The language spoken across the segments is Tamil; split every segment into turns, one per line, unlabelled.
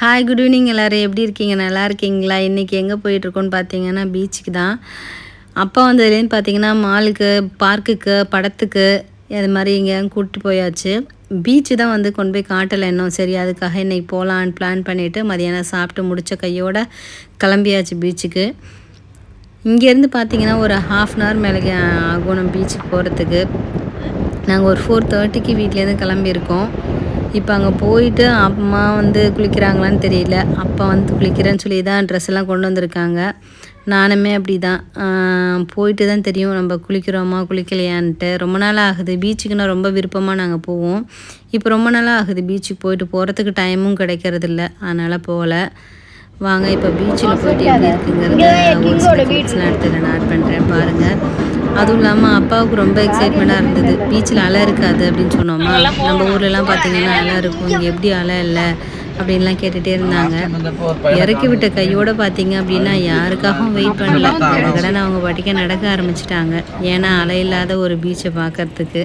ஹாய் குட் ஈவினிங் எல்லோரும் எப்படி இருக்கீங்க நல்லா இருக்கீங்களா இன்றைக்கி எங்கே போயிட்டுருக்கோன்னு பார்த்தீங்கன்னா பீச்சுக்கு தான் அப்பா வந்ததுலேருந்து பார்த்தீங்கன்னா மாலுக்கு பார்க்குக்கு படத்துக்கு அது மாதிரி எங்கேயும் கூப்பிட்டு போயாச்சு பீச்சு தான் வந்து கொண்டு போய் காட்டலை இன்னும் சரி அதுக்காக இன்றைக்கி போகலான்னு பிளான் பண்ணிவிட்டு மதியானம் சாப்பிட்டு முடித்த கையோடு கிளம்பியாச்சு பீச்சுக்கு இங்கேருந்து பார்த்தீங்கன்னா ஒரு ஹாஃப் அன் ஹவர் மேலே ஆகும் நம்ம பீச்சுக்கு போகிறதுக்கு நாங்கள் ஒரு ஃபோர் தேர்ட்டிக்கு வீட்லேருந்து கிளம்பியிருக்கோம் இப்போ அங்கே போயிட்டு அம்மா வந்து குளிக்கிறாங்களான்னு தெரியல அப்பா வந்து குளிக்கிறேன்னு சொல்லி தான் ட்ரெஸ் எல்லாம் கொண்டு வந்திருக்காங்க நானுமே அப்படி தான் போயிட்டு தான் தெரியும் நம்ம குளிக்கிறோமா குளிக்கலையான்ட்டு ரொம்ப நாள் ஆகுது பீச்சுக்குன்னா ரொம்ப விருப்பமாக நாங்கள் போவோம் இப்போ ரொம்ப நாளாக ஆகுது பீச்சுக்கு போயிட்டு போகிறதுக்கு டைமும் கிடைக்கிறதில்ல அதனால் போகல வாங்க இப்போ பீச்சில் போயிட்டு எப்படி இருக்குங்கிறத ஒரு சில எடுத்து நான் ஆட் பண்ணுறேன் பாருங்கள் அதுவும் இல்லாமல் அப்பாவுக்கு ரொம்ப எக்ஸைட்மெண்ட்டாக இருந்தது பீச்சில் அலை இருக்காது அப்படின்னு சொன்னோமா நம்ம ஊர்லலாம் பார்த்தீங்கன்னா அலை இருக்கும் இங்கே எப்படி அலை இல்லை அப்படின்லாம் கேட்டுகிட்டே இருந்தாங்க இறக்கி விட்ட கையோடு பார்த்தீங்க அப்படின்னா யாருக்காகவும் வெயிட் பண்ணல கடகடனை அவங்க பாட்டிக்க நடக்க ஆரம்பிச்சிட்டாங்க ஏன்னா அலை இல்லாத ஒரு பீச்சை பார்க்கறதுக்கு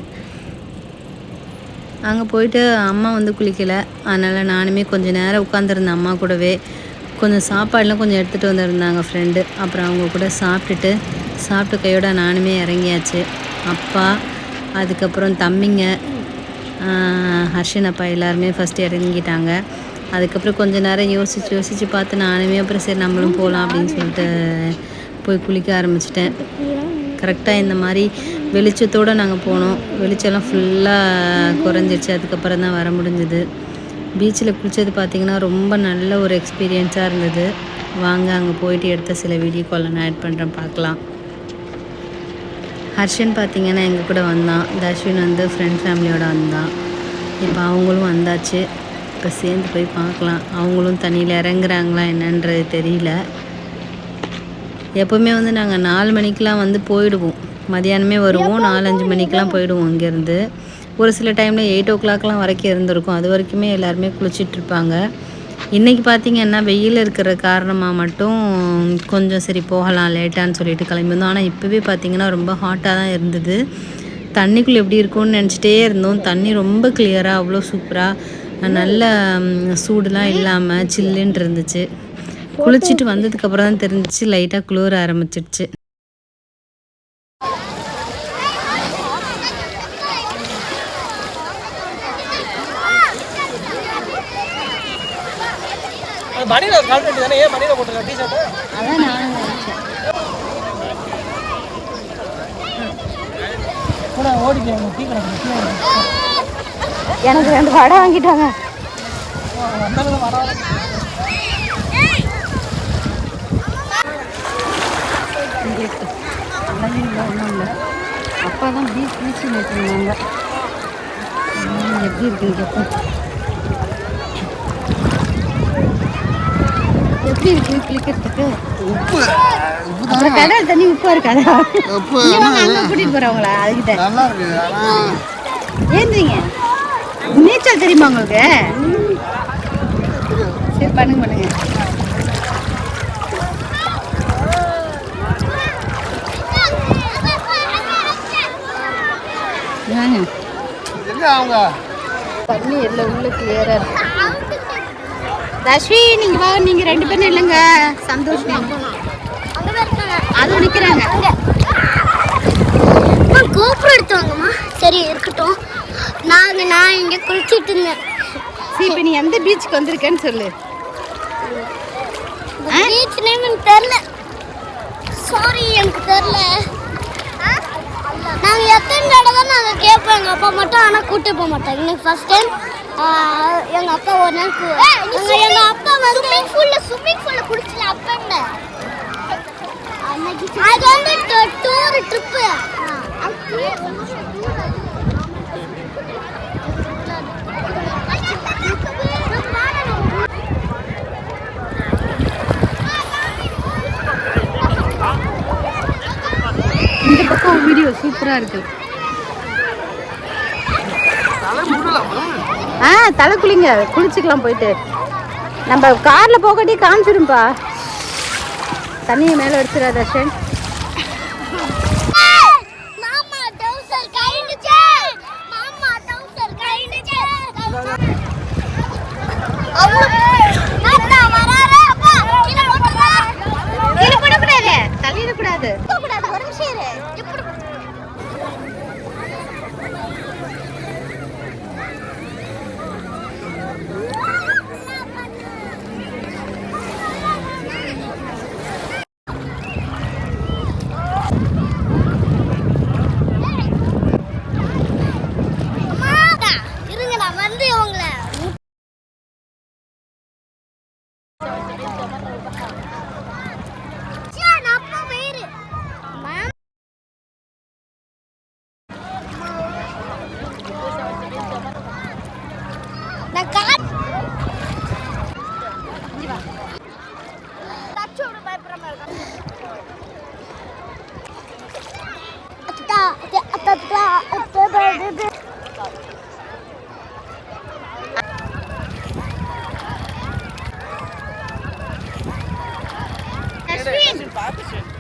அங்கே போயிட்டு அம்மா வந்து குளிக்கலை அதனால் நானுமே கொஞ்சம் நேரம் உட்காந்துருந்தேன் அம்மா கூடவே கொஞ்சம் சாப்பாடெலாம் கொஞ்சம் எடுத்துகிட்டு வந்திருந்தாங்க ஃப்ரெண்டு அப்புறம் அவங்க கூட சாப்பிட்டுட்டு சாப்பிட்டு கையோட நானுமே இறங்கியாச்சு அப்பா அதுக்கப்புறம் தம்பிங்க ஹர்ஷன் அப்பா எல்லாருமே ஃபஸ்ட்டு இறங்கிட்டாங்க அதுக்கப்புறம் கொஞ்சம் நேரம் யோசித்து யோசித்து பார்த்து நானுமே அப்புறம் சரி நம்மளும் போகலாம் அப்படின்னு சொல்லிட்டு போய் குளிக்க ஆரம்பிச்சிட்டேன் கரெக்டாக இந்த மாதிரி வெளிச்சத்தோடு நாங்கள் போனோம் வெளிச்சம்லாம் ஃபுல்லாக குறைஞ்சிருச்சு அதுக்கப்புறம் தான் வர முடிஞ்சுது பீச்சில் குளித்தது பார்த்திங்கன்னா ரொம்ப நல்ல ஒரு எக்ஸ்பீரியன்ஸாக இருந்தது வாங்க அங்கே போயிட்டு எடுத்த சில வீடியோக்கெல்லாம் நான் ஆட் பண்ணுறேன் பார்க்கலாம் ஹர்ஷன் பார்த்திங்கன்னா எங்கள் கூட வந்தான் தர்ஷின் வந்து ஃப்ரெண்ட் ஃபேமிலியோடு வந்தான் இப்போ அவங்களும் வந்தாச்சு இப்போ சேர்ந்து போய் பார்க்கலாம் அவங்களும் தண்ணியில் இறங்குறாங்களா என்னன்றது தெரியல எப்போவுமே வந்து நாங்கள் நாலு மணிக்கெலாம் வந்து போயிடுவோம் மதியானமே வருவோம் நாலஞ்சு மணிக்கெலாம் போயிடுவோம் இங்கேருந்து ஒரு சில டைமில் எயிட் ஓ கிளாக்லாம் வரைக்கும் இருந்திருக்கும் அது வரைக்குமே எல்லாருமே குளிச்சிட்ருப்பாங்க இன்றைக்கி பார்த்திங்கன்னா வெயில் இருக்கிற காரணமாக மட்டும் கொஞ்சம் சரி போகலாம் லேட்டான்னு சொல்லிட்டு கிளம்பியிருந்தோம் ஆனால் இப்போவே பார்த்திங்கன்னா ரொம்ப ஹாட்டாக தான் இருந்தது தண்ணிக்குள்ளே எப்படி இருக்கும்னு நினச்சிட்டே இருந்தோம் தண்ணி ரொம்ப கிளியராக அவ்வளோ சூப்பராக நல்ல சூடுலாம் இல்லாமல் சில்லுன்ட்டு இருந்துச்சு குளிச்சுட்டு வந்ததுக்கப்புறம் தான் தெரிஞ்சிச்சு லைட்டாக குளிர ஆரம்பிச்சிடுச்சு மணியில கான்ட்ராக்ட் தானே ஏன் மணியில போட்டுருக்க கூட ஓடிக்கிறேன் டீ கடை எனக்கு ரெண்டு வடை வாங்கிட்டாங்க ஒன்றும் இல்லை அப்பா தான் பீச் பீச்சுன்னு வச்சுருந்தாங்க
எப்படி இருக்கு எப்படி இருக்கு குளிக்கிறதுக்கு உப்பு அப்புறம் கடல் தண்ணி உப்பா இருக்காதா உப்பு அங்கே கூட்டிட்டு போறவங்களா அதுக்கிட்ட நல்லா நீச்சல் தெரியுமா உங்களுக்கு சரி பண்ணுங்க பண்ணுங்க தண்ணி எல்லாம் உள்ள கிளியரா இருக்கு ரஷ்வி நீங்க வா நீங்க ரெண்டு பேரும் இல்லைங்க சந்தோஷ் அது நிக்கிறாங்க
கோபுரம் எடுத்துவாங்கம்மா சரி இருக்கட்டும் நாங்க நான் இங்க குளிச்சிட்டு இருந்தேன்
சரி இப்போ நீ எந்த பீச்சுக்கு வந்திருக்கேன்னு சொல்லு
பீச் நேம் எனக்கு தெரில சாரி எனக்கு தெரில நாங்கள் எத்தனை தடவை நாங்கள் கேட்போம் எங்கள் அப்பா மட்டும் ஆனால் கூப்பிட்டு போக மாட்டாங்க எனக்கு ஃபஸ்ட் டைம் எங்கள் அப்பா ஒரு நாள் எங்கள் அப்பா வந்து ஸ்விம்மிங் பூலில்
ஸ்விம்மிங் பூலில் குளிச்சல அப்பங்க அது வந்து டூர் ட்ரிப்பு
இந்த பக்கம் வீடியோ சூப்பராக இருக்குது ஆ தலை குளிங்க குளிச்சுக்கலாம் போயிட்டு நம்ம காரில் போகட்டி காமிச்சிடும்பா தண்ணியை மேலே அடிச்சிடாத Da da da da da da 还不行。